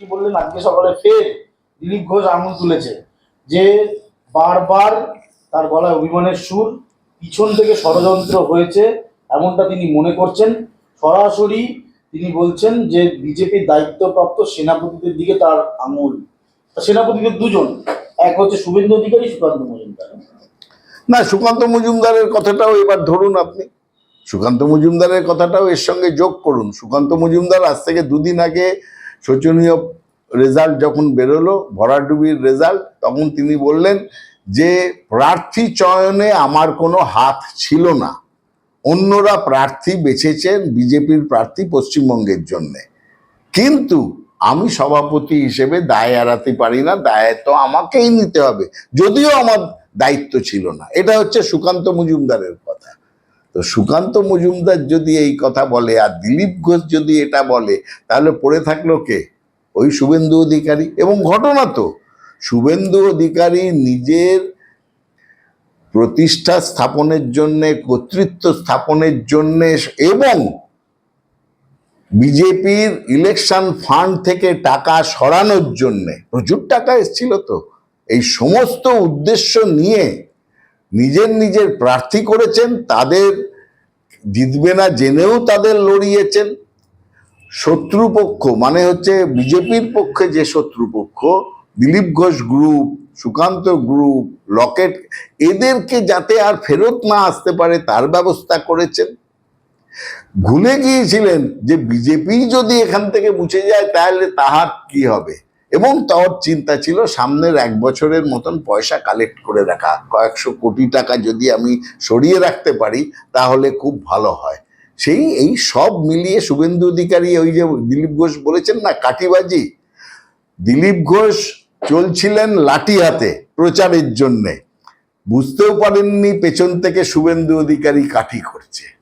কি বললেন আজকে সকালে ফের দিলীপ ঘোষ আঙুল তুলেছে যে বারবার তার গলায় অভিমানের সুর পিছন থেকে ষড়যন্ত্র হয়েছে এমনটা তিনি মনে করছেন। সরাসরি তিনি বলছেন যে বিজেপির দায়িত্বপ্রাপ্ত সেনাপতিদের দিকে তার আঙুল। সেনাপতিদের দুজন, এক হচ্ছে শুভেন্দু অধিকারী, সুকান্ত মজুমদার। না, সুকান্ত মজুমদারের কথাটাও এবার ধরুন আপনি। সুকান্ত মজুমদারের কথাটাও এর সঙ্গে যোগ করুন। সুকান্ত মজুমদার আজ থেকে দুদিন আগে শোচনীয় রেজাল্ট যখন বেরোলো, ভরাডুবির রেজাল্ট তখন তিনি বললেন যে, প্রার্থী চয়নে আমার কোনো হাত ছিল না। অন্যরা প্রার্থী বেছেছেন বিজেপির প্রার্থী পশ্চিমবঙ্গের জন্যে। কিন্তু আমি সভাপতি হিসেবে দায় এড়াতে পারি না, দায় তো আমাকেই নিতে হবে। যদিও আমার দায়িত্ব ছিল না। এটা হচ্ছে সুকান্ত মজুমদারের কথা। তো সুকান্ত মজুমদার যদি এই কথা বলে আর দিলীপ ঘোষ যদি এটা বলে, তাহলে পড়ে থাকল কে? ওই শুভেন্দু অধিকারী। এবং ঘটনা তো, শুভেন্দু অধিকারী নিজের প্রতিষ্ঠা স্থাপনের জন্যে, কর্তৃত্ব স্থাপনের জন্যে এবং বিজেপির ইলেকশন ফান্ড থেকে টাকা সরানোর জন্যে, প্রচুর টাকা এসেছিল তো, এই সমস্ত উদ্দেশ্য নিয়ে নিজের নিজের প্রার্থী করেছেন, তাদের জিতবে না জেনেও তাদের লড়িয়েছেন। শত্রুপক্ষ মানে হচ্ছে বিজেপির পক্ষে যে শত্রুপক্ষ, দিলীপ ঘোষ গ্রুপ সুকান্ত গ্রুপ লকেট, এদেরকে যাতে আর ফেরত না আসতে পারে, তার ব্যবস্থা করেছেন। ভুলে গিয়েছিলেন যে বিজেপি যদি এখান থেকে মুছে যায়, তাহলে তাহার কি হবে? এবং তার চিন্তা ছিল সামনের এক বছরের মতন পয়সা কালেক্ট করে রাখা। কয়েকশো কোটি টাকা যদি আমি সরিয়ে রাখতে পারি, তাহলে খুব ভালো হয়। সেই, এই সব মিলিয়ে শুভেন্দু অধিকারী ওই যে দিলীপ ঘোষ বলেছেন না কাটিবাজি দিলীপ ঘোষ চলছিলেন লাঠি হাতে প্রচারের জন্যে। বুঝতেও পারেননি পেছন থেকে শুভেন্দু অধিকারী কাঠি করছে।